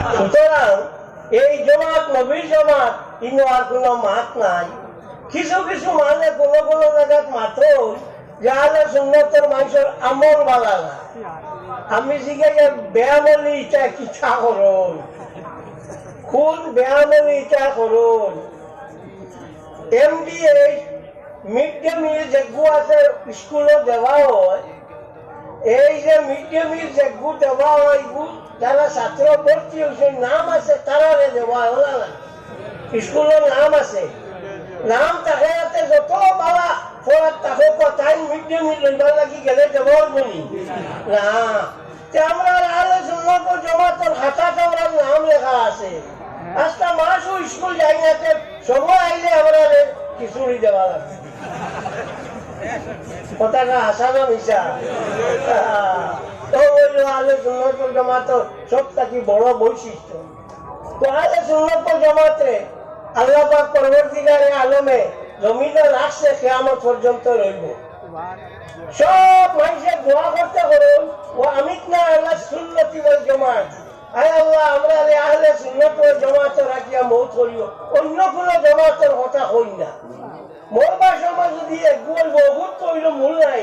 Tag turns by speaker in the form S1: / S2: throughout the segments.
S1: সুতরাং এই জমাত নবীর জমাত ইনো আর কোনো মাত নাই। কিছু কিছু মানে কোনো কোনো জায়গাত মাত্র যাহলে মানুষের আমল বালা না। আমি জিজ্ঞাসা করুন? করুন। মিড ডে মিল যেগু আছে স্কুলত দেওয়া হয়। এই যে মিড ডে মিল যেগু দেওয়া হয় যারা ছাত্র ভর্তি হয়েছে, নাম আছে তারারে দেওয়া হয় ওলা না। স্কুলের নাম আছে। নাম তাকে যত বালা পড়ার তাকে তাই মিড ডে মিল লইবার লাগি গেলে দেওয়ার বলি না আমরা নাম লেখা আছে। আজটা মাসও স্কুল যাই না তে আইলে আমরা খিচুড়ি দেওয়া লাগে। কথাটা হাসা না মিশা আলে সুন্নত জমাত সব থাকি বড় বৈশিষ্ট্য? তো আলে সুন্নত জমাতে আল্লাহ পাক পরবর্তীকারে আলমে জমিনে রাখছে কেয়ামত মূল নাই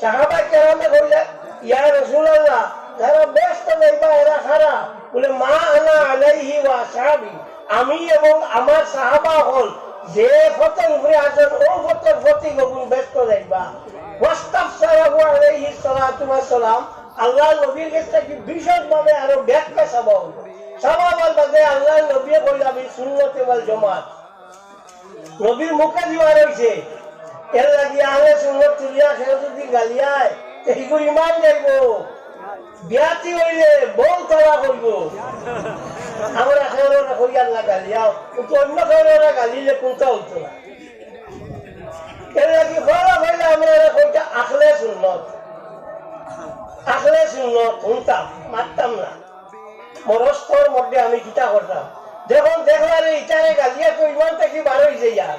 S1: সাহাবা কেরামে কইলে ইয়া খারা বলে, মা আনা আমি এবং আমার সাহাবা হল, যে ফতের উপরে আছেন ও সালাম, আল্লাহ নবীর কাছে কি বিশদভাবে আরও ব্যাখ্যা চাবা হলো। সবাবার বাদে আল্লাহ নবী কইলা আমি সুন্নতে ওয়াল জামাত। নবীর মুখে দিবা রইছে এর লাগি তুলিয়া খেয়ে যদি গালিয়ায় এইগুলো ইমান যাইব? বিয়াতি হইলে করব। না গালিয়াও? কিন্তু অন্য গালিলে কোনটা না। এর লাগি হইলে আখলে সুন্নত। আখলে সুন্নত, শুনতাম, মারতাম না। মরস্তর মধ্যে আমি কিতা করতাম। যখন দেখলাম ইটারে গালিয়া তো ইমান থেকে বার হয়েছে ইয়ার।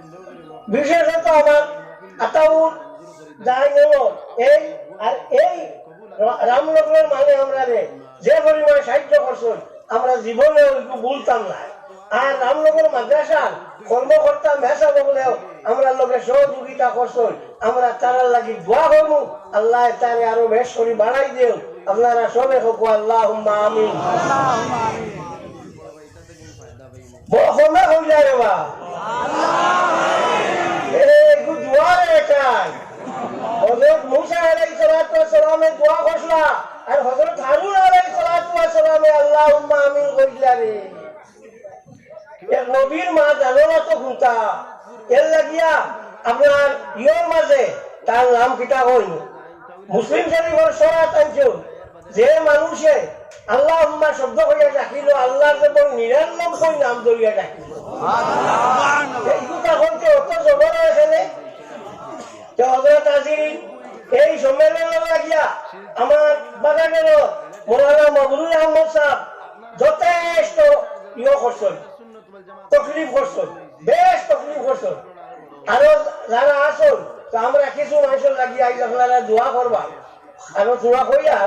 S1: বিশেষত আমার আতাবুত যাই গেল এই আর এই রামনগরের মানে আমরা যে পরিমাণ সাহায্য করছেন আমরা জীবনে বলতাম না আর রামনগর মাদ্রাসার কর্মকর্তা মেসা বললেও আমরা লোকে সহযোগিতা করছেন আমরা তারার লাগি দোয়া করব আল্লাহ তারে আরও বেশ করে বাড়াই দেও। আপনারা সবে হোক আল্লাহ আমিন। বহমে হই যায় বা এই দুয়ারে হযরত মুসা আলাইহিস সালাতু ওয়াস দোয়া করলা আর হযরত হারুন আলাইহিস সালাতু ওয়াস আল্লাহুম্মা আমিন কইলা রে। নবীর মা জানো না তো খুঁতা এর লাগিয়া আপনার ইয়র মাঝে তার নাম কিতা কইনি মুসলিম শরীফের সরাত আনছুন যে মানুষে আল্লাহ উম্মা শব্দ করিয়া ডাকিল আল্লাহর নিরানব্বই নাম ধরিয়া ডাকিল। এই কথা বলতে অত জবর এখানে। তো হজরত আজিরিন এই সম্মেলনের লাগিয়া আমার বাগানের মৌলানা মবরুল আহমদ সাহেব যথেষ্ট ইয়ে করছেন, তকলিফ করছ বেশ তকলিফ করছ আরও যারা আসল আমরা কিছু মানুষের লাগি আইজ আপনারা দোয়া করবা। আরও দোয়া কইয়া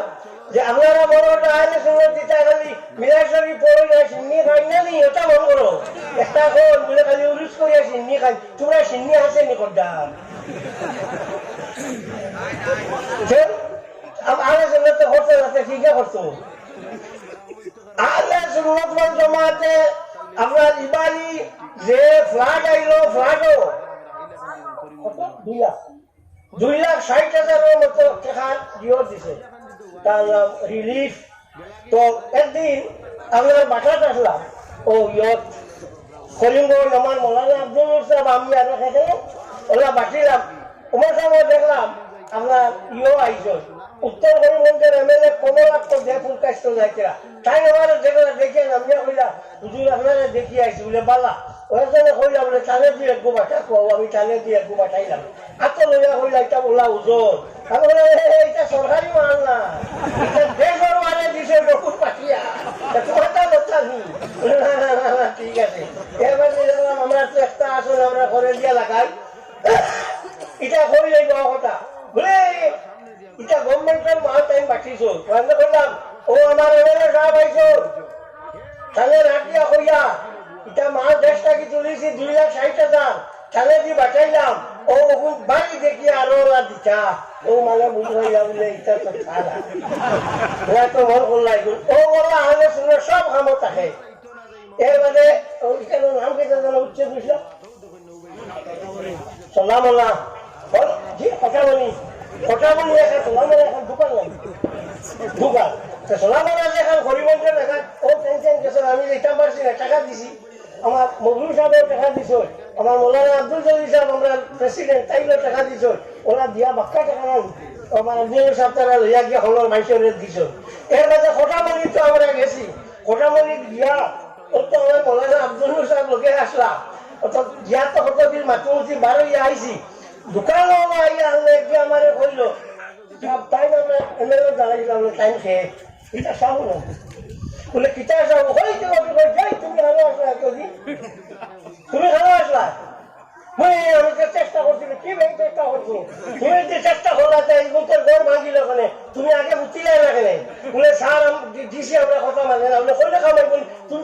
S1: যে আপনারা বড় আইলে শুনে দিতে খালি মিলাশরি পড়ে না সিন্নি খাই না নি ওটা মন করো। একটা কোন বলে খালি উরুস করিয়া সিন্নি খাই, তোমরা সিন্নি আছে নি কড্ডা আলে লাখ। দুই লাখ ষাট হাজারের মতো টাকা দিও দিছে। তার তো একদিন আপনার বাসাত আসলাম। ও ইয়ত করিমগঞ্জ আমার মৌলানা আব্দুল আমি আর ওরা বাটিলাম তোমার সময় দেখলাম আপনার ইও আইসন উত্তর করিমগঞ্জের এম এল এ কমলাক্ষ আমার হুজুর এটা বলা, বলে এটা সরকারি মাল না দিছে রকুর পাঠিয়া। তোমার না না না ঠিক আছে। আমরা একটা আসলে আমরা ঘরে দিয়া লাগাই। এটা হয়ে যাইব কথা। বলে এটা গভর্নমেন্টের মাল টাইম পাঠিয়েছো রান্না করলাম। ও আমার এমএলএ সাহেব আইছো। তাহলে রাখিয়া হইয়া, এটা মাল দেশ টাকি তুলিছি? দুই লাখ ষাট হাজার। তাহলে দি বাঁচাইলাম? ও ওগুন বাড়ি দেখি আরও ওরা দিতা। ও মানে বুঝাইলা বলে, এটা তো খালা ওরা তো মন করলাই। ও বলা আগে শুনে সব কামত থাকে এর মানে ও এখানে নাম কেটে জানা উচ্চ বুঝলাম বল জি কথামণি কথামণি এখন আল্লাহ এখন দোকান লাগবে দোকান। এখন গরিবন্তের এখন আমি টাকা দিছি আমার মজুর সাহেব টাকা দিছ। আমার মৌলানা আব্দুল জলিল সাহেব টাকা দিছ। ওরা দিয়া বাক্কা টাকা নাই। আমার দিছ। এর মাঝে আমরা গেছি খোটামণি দিয়া ও আব্দুল সাহেব লোকে আসলাম অর্থাৎ গিয়া তো কতদিন মাতুমতি বারো ইয়া আইছি। দোকান আইয়া আনলে কি আমারে কইল তাই আমরা এমএলএ দাঁড়াইছিলাম টাইম খেয়ে এটা সব না। বলে, কিতা সাহু হইতে যাই, তুমি ভালো আসলা তুমি ভালো আসলা? চেষ্টা করছি কি চেষ্টা করছ? চেষ্টা করলা তুমি আগে বুঝছিলে না কেন? বলে, স্যার দিছি আমরা কথা মানে না। বলে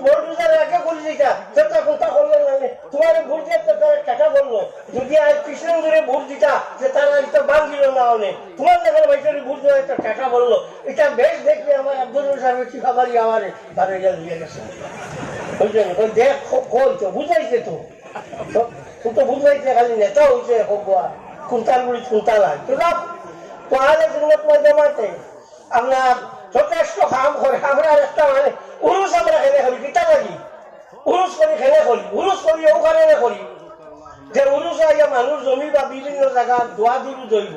S1: ভোট বুঝার আগে বলি যেটা চেষ্টা কোনটা করলে না। তোমার ভোট দিয়ে তো তারা টাকা বলল যদি আজ কৃষ্ণ ধরে ভোট দিতা, যে তারা এটা ভাঙিল না অনেক তোমার দেখার ভাইসরি ভোট একটা টাকা বলল। এটা বেশ দেখলে আমার আব্দুল কি খাবারই আমার। বারো বুঝলেন দেখ কই তো, বুঝাইছে তো তুই তো বুঝাইছে খালি নেতা হয়েছে হগুয়া কুন্তাল বুড়ি কুন্তাল আর তো লাভ তাহলে সুন্নত জামাতে আপনার যথেষ্ট কাম করে আমরা একটা মানে উরুস আমরা খেলে করি কিতা লাগি। উরুস করি খেলে করি উরুস করি ও কারণে করি যে উরুস আইয়া মানুষ জমি বা বিভিন্ন জায়গা দোয়া দুরু দইব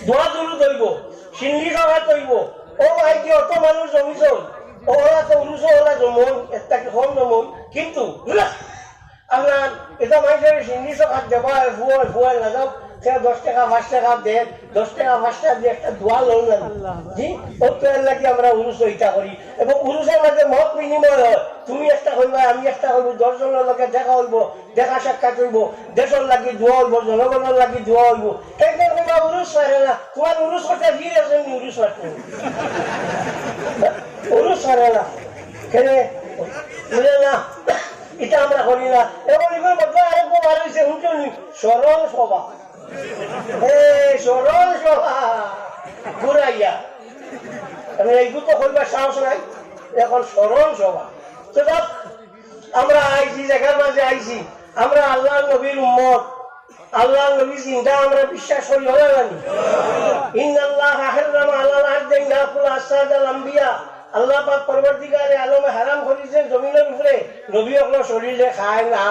S1: দোয়া দুরু দইব সিন্নি খাওয়া দইব ও আই কি অত মানুষ জমি চল ওরা তো উরুস ওরা জমন একটা কম জমন কিন্তু আমরা এটা মানুষের সিন্নি সকাল দেবা ফুয়াই ফুয়াই না যাও সে দশ টাকা পাঁচ টাকা দে দশ টাকা পাঁচ টাকা দিয়ে একটা দোয়া লোন জি ও তো লাগি আমরা উরুস ওইটা করি। এবং উরুসের মাঝে মত বিনিময় হয়। তুমি একটা করবা আমি একটা করব দশজনের লোকে দেখা হইব দেখা সাক্ষাৎ হইব। দেশের লাগি দোয়া হইব জনগণের লাগি দোয়া হইব। কিন্তু তোমরা উরুস পারে না তোমার উরুস করতে ভিড় আছে নি উরুস পারতে উরুস পারে না কেন? না? এটা আমরা করি না। মধ্যে আরেকবার বার হয়েছে শুনছেন সরল সভা। সরল সভা। ঘুরাইয়া। আমি এইগুলো তো করবার সাহস নাই? এখন সরল সভা। তো আমরা আইছি জায়গার মাঝে আইছি। আমরা আল্লাহ নবীর উম্মত। আল্লাহ নবী চিন্তা আমরা বিশ্বাস করি, হলে জানি ইন্নাল্লাহ হারাম আলাল আরদি ইয়াকুল আসাদাল আম্বিয়া। আল্লাহ পাক পরবর্তীকারে আলমে হারাম করেছেন জমিনের উপরে নবী অকল শরীরে খায় না।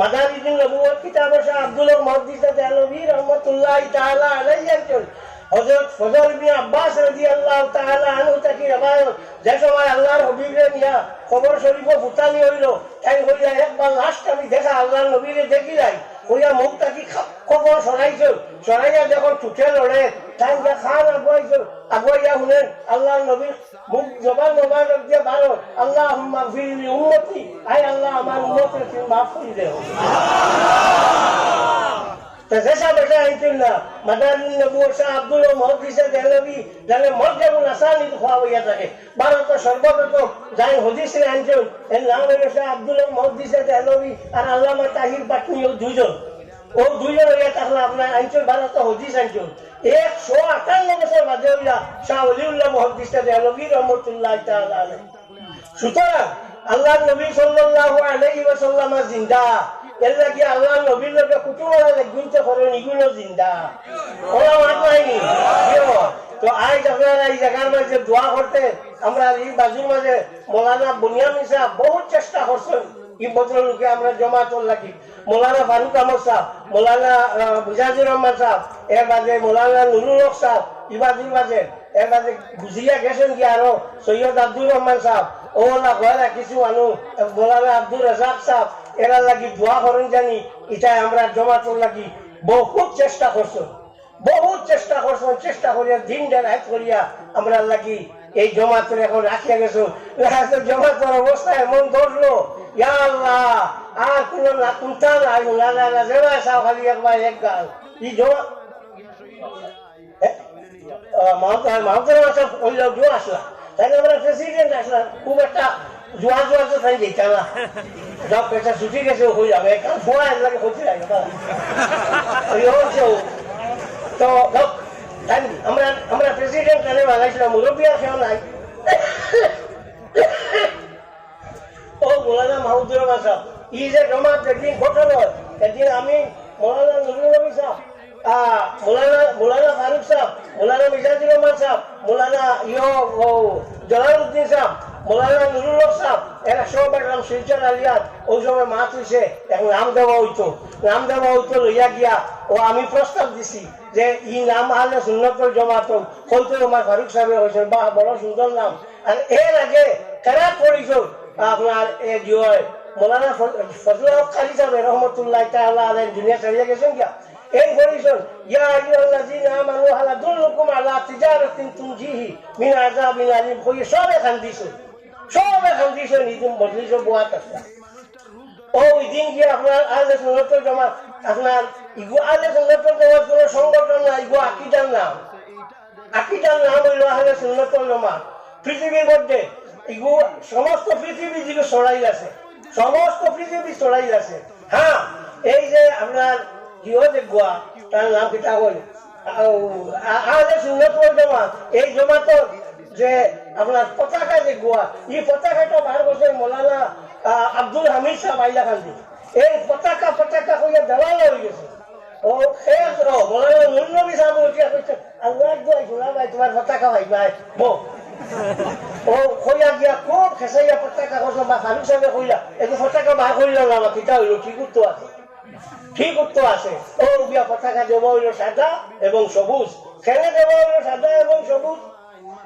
S1: মাদারিদিন নবুয়ত কিতাব আব্দুল মহদিসা দেলবী রহমতুল্লাহ তাআলা আলাইহি একজন। হযরত ফজল ইবনে আব্বাস রাদিয়াল্লাহু তাআলা আনহু তাকি রবায়ত যে সময় আল্লাহর হবিবরে নিয়া কবর শরীফ ফুটানি হইল তাই হইয়া একবার লাস্ট আমি দেখা আল্লাহর নবীরে দেখি যাই হইয়া মুখ তাকি কবর সরাইছ। সরাইয়া যখন চুটে লড়ে তাই যে খান আগুয়াইছো আগুয়াইয়া শুনেন আল্লাহ নবী মুখ জবান মোবারক দিয়ে ভালো আল্লাহ হুম্মা ফিরলি উম্মতি আই আল্লাহ আমার উম্মতের তুমি মাফ করে দেও تسعة بشاهد الله مدار النبوة شاه عبد الله محدثة دهلوي যারা মর্যাদা আসানি খাওয়া হইয়া থাকে ভারত সর্বপ্রথম যাই হদিস আনছেন এর নাম হলো শাহ আব্দুল্লাহ মহদিসে দেহলবি আর আল্লামা তাহির পাটনি ও দুজন ও দুজন হইয়া থাকলে আপনার আনছেন ভারত হদিস আনছেন একশো আটান্ন বছর বাদে হইয়া শাহ অলিউল্লাহ মহদিসে দেহলবি রহমতুল্লাহ সুতরাং আল্লাহ নবী সাল্লাল্লাহু আলাইহি ওয়াসাল্লাম জিন্দা। এর লাগি আল্লাহ নবীর লগে কুটুমরা করে নিগুলো জিন্দা। ওরা মাত নাইনি। তো মাঝে দোয়া করতে, আমরা এই বাজুর মাঝে সাহেব বহুত চেষ্টা করছেন। ভদ্রলোকে আমরা জমা তোর লাগি মৌলানা ফারুক আহমদ সাহেব মৌলানা আহ, বুজাজুর রহমান সাহেব এর বাদে মৌলানা নুরুল হক সাহেব ইবাদির মাঝে এর বাদে বুঝিয়া গেছেন কি আরও? সৈয়দ আব্দুর রহমান সাহেব ওলা গয়লা কিছু মানুষ মৌলানা আব্দুর রাজাক সাহেব এরা লাগি দোয়া করেন জানি এটাই আমরা জমা তোর লাগি বহুত চেষ্টা করছ বহুত চেষ্টা করছ চেষ্টা করিয়া দিন রাত করিয়া আমরা লাগি এই জমাতের এখন রাখিয়া গেছো জমাতের অবস্থা এমন ধরলো ইয়া আল্লাহ আর কোন না কোনটা নাই না না না যেবা সাও খালি একবার এক গাল ই জমা মাউন্টেন মাউন্টেন আসা ওই লোক জো আসলা তাহলে আমরা প্রেসিডেন্ট আসলাম খুব একটা জোয়া জোয়া তো তাই দিতাম না সব পেশা ছুটি গেছে হয়ে যাবে কারণ ফোয়া লাগে হচ্ছে লাগে ওই হচ্ছে ও। তো লোক জানি আমরা আমরা প্রেসিডেন্ট কানে মৌলানা মাহমুদুর রহমান সাহেব ই যে জমা যেদিন ঘটল সেদিন আমি মৌলানা নুরুল নবী সাহেব মৌলানা মৌলানা ফারুক সাহেব মৌলানা মিজাজুর রহমান সাহেব মৌলানা সাহেব মৌলানা সাহেব এরা সব শিলচর আলিয়াত ওই সময় মাছ হইছে এখন নাম দেওয়া হইতো। নাম দেওয়া হইতো লইয়া গিয়া, ও আমি প্রস্তাব দিছি যে ই নাম আহলে সুন্নতর জমাত হয়তো আমার ফারুক সাহেব হয়েছে বা বড় সুন্দর নাম। আর এর আগে কারা করেছিল? আপনার কি মৌলানা ফজল খালি সাহেব, রহমতুল্লাহ দুনিয়া গেছেন কিয়া এই পরিষদ, ইয়া আমানু হাল আলা তিজারাতিন তুনজিহি মিন আযাবিন আলিম। কই সব এখান দিছো। সব এখান দিছো নিদুম বদলিছো বুয়াত আছে। ওই দিন কি আপনার আলে সুন্নতর জমা আপনার ইগো আলে কোনো সংগঠন না ইগো আকিদার নাম। আকিদার নাম হইল আহলে সুন্নতল জমা পৃথিবীর মধ্যে সমস্ত পৃথিবী দিকে ছড়াই আছে সমস্ত পৃথিবী ছড়াই আছে হ্যাঁ এই যে আপনার গৃহ যে গোয়া তার নাম কিতা হল সুন্নতল জমা এই জমাতো যে আপনার পতাকা যে গোয়া এই পতাকাটা বার বছর মৌলানা আব্দুল হামিদ সাহেব আইলা খান্দি এই পতাকা পতাকা কইয়া দেওয়াল হয়ে গেছে। ও শেষ ও মৌলানা নুর নবী সাহেব আল্লাহ দোয়া শোনা ভাই, তোমার পতাকা ভাই ভাই বো ও কইয়া গিয়া খুব খেসাইয়া পতাকা কইছো বা খালু সাহেবে কইলা একটু পতাকা বার করিলাম না আমার কিতা হইল ঠিক উত্তর আছে? ঠিক উত্তর আছে? ও বিয়া পতাকা দেওয়া হইল সাদা এবং সবুজ। খেলে দেওয়া হইল সাদা এবং সবুজ।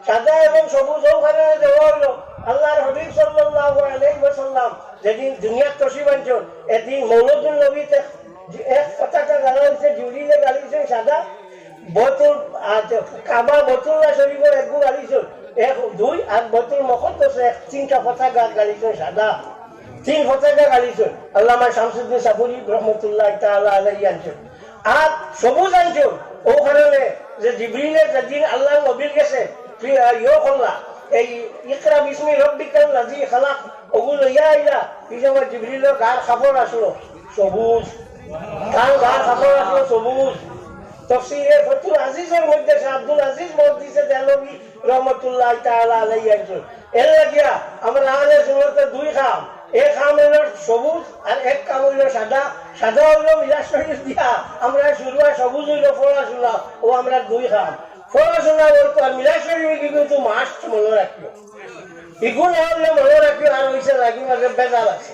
S1: সাদা এবং সবুজ ওখানে দেওয়া হইল। আল্লাহর হবিব সাল্লাল্লাহু আলাইহি ওয়াসাল্লাম যেদিন দুনিয়ার তসিব আনছেন এদিন মৌলুদুল নবীতে এক পতাকা গালা জুড়িলে গালিছেন সাদা। বতুল কাবা বতুল্লাহ শরীফের একগু গালিছেন এক, দুই আর বতুল মকদ্দস এক তিনটা পতাকা গালিছেন সাদা। তিন পতাকা গালিছেন আল্লামা শামসুদ্দিন সাফুরি রহমতুল্লাহ তাআলা আলাইহি আনছেন আর সবুজ আনছেন ও কারণে যে জিবরিলের যেদিন আল্লাহ নবীর গেছে ইয়ে করলা এই ইকরা বিসমি রব্বিকাল লাযী খালাক। ওগুলো ইয়া ইলা। এই সময় জিবরিলের গার কাপড় আসলো সবুজ। কার গার কাপড় আসলো সবুজ। তফসিরে ফতুল আজিজের মধ্যে আব্দুল আজিজ মসজিদে দেলবি রহমতুল্লাহ আলাইহি একজন। এর লাগিয়া আমরা আলে সুন্নতে দুই খাম। এক খাম হইল সবুজ আর এক কাম হইল সাদা। সাদা হইল মিলাস দিয়া। আমরা শুরু হয় সবুজ হইল পড়াশোনা ও আমরা দুই খাম। পড়াশোনা বলতো, আর মিলাস কিন্তু মাস্ট মনে রাখিও। ইগুণ হলে মনে রাখিও, আর হইছে লাগি মাঝে বেজাল আছে।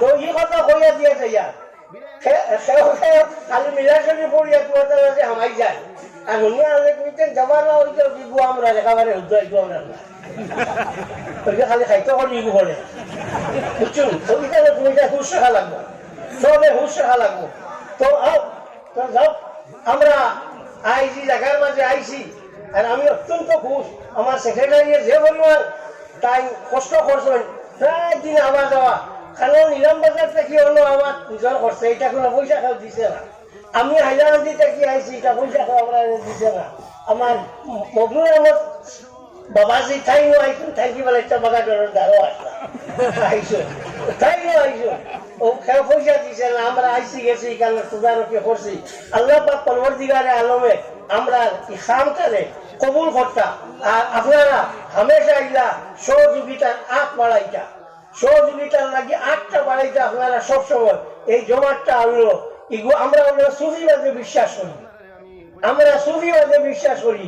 S1: তো ই কথা কইয়া দিয়েছে ইয়ার। খালি মিলাশনি পড়িয়া তোমার হামাই যায়। আর শুনিয়া আলে কইতেন যাবার না ওই যে বিগু আমরা একেবারে ইগু আমরা। না ওইটা খালি খাইতে করি ইগু বলে বুঝছুন ওইটা তুমি যা হুশ লাগবো। সবে হুশ লাগবো। তো আও তো যাও। আমরা আইসি জায়গার মাঝে আইসি আর আমি অত্যন্ত খুশ। আমার সেক্রেটারিয়ের যে পরিমাণ তাই কষ্ট করছেন। প্রায় দিন আওয়া যাওয়া। কারণ নিলাম বাজার থেকে হলো আমার নিজের করছে এটা কোনো পয়সা খাও দিছে না। আমি হাইলাকান্দি থেকে আইসি এটা পয়সা খাও আমরা দিছে না। আমার মগনুর আহমদ বাবাজি নো আইসুন থাকি বলে, একটা বাগা ডরের দ্বারও আসলাম আইসুন আইসুন ও খেয়ে পয়সা দিছে না, আমরা আইসি গেছি, কারণ তদারকি করছি আল্লাহ পাক পরবর্তীকারে আলমে আমরা এই খামটারে কবুল করতাম আর আপনারা হামেশা ইলা সহযোগিতার আট বাড়াইটা সহযোগিতার লাগি আটটা বাড়াইটা আপনারা সবসময়। এই জমাটটা আনলো। আমরা সুফিবাদে বিশ্বাস করি। আমরা সুফিবাদে বিশ্বাস করি।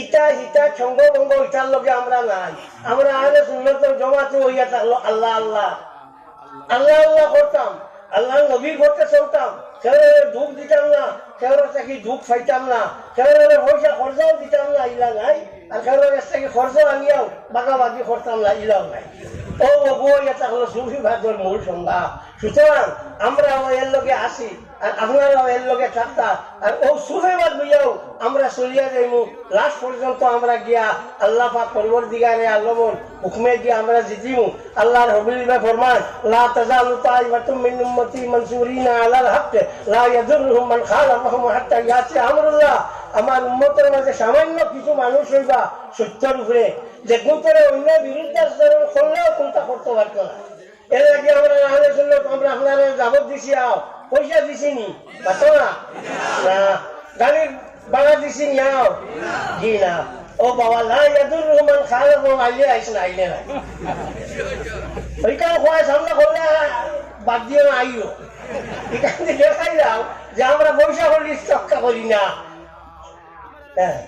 S1: ইটা ইটা সঙ্গভঙ্গ ইটার লগে আমরা নাই। আমরা আহলে সুন্নত জমাতে হইয়া থাকল আল্লাহ আল্লাহ। আল্লাহ আল্লাহ করতাম। আল্লাহ নবীর করতে চলতাম। কেউ দুঃখ দিতাম না কেউ থেকে দুঃখ পাইতাম না কেউ পয়সা খরচাও দিতাম না ইলা নাই। আর কেউ থেকে খরচ আনিয়াও বাগাবাগি করতাম না ইলাও নাই। ও হলো সুফি ভাগের মূল সংজ্ঞা। সুতরাং আমরা এর লগে আসি, আর আপনারাও এর লগে থাকতাম আর ও আমরা চলিয়া যাইমু। লাস্ট পর্যন্ত আমরা গিয়া আল্লাহ পাক পরবর দিগারে আল্লাহর হুকমে গিয়া আমরা জিতিমু। আল্লাহর হবিবে ফরমান, লা তাজালু তাইবাতুম মিন উম্মতি মানসুরিনা আলাল হক লা ইয়াদুরুহুম মান খালাফাহুম হাত্তা ইয়াতি আমরুল্লাহ। আমার উম্মতের মাঝে সামান্য কিছু মানুষ হইবা, সত্যের উপরে। যে কোনতরে অন্য বিরুদ্ধে আচরণ করলেও কোনটা করতে পারতো না। এর আমরা আহলে সুন্নাত আমরা আপনারা যাবত দিছি, আও, পয়সা দিছি নি? পাতো না। গাড়ির ভাড়া দিছি নি আও, জি না। ও বাবা ইয়াদুর রহমান খালাফ আইলে না আইলে না। সামনে করলে বাদ দিয়ে না, আইও। এখান দেখাই যাও যে আমরা পয়সা করলে চক্কা করি না। হ্যাঁ।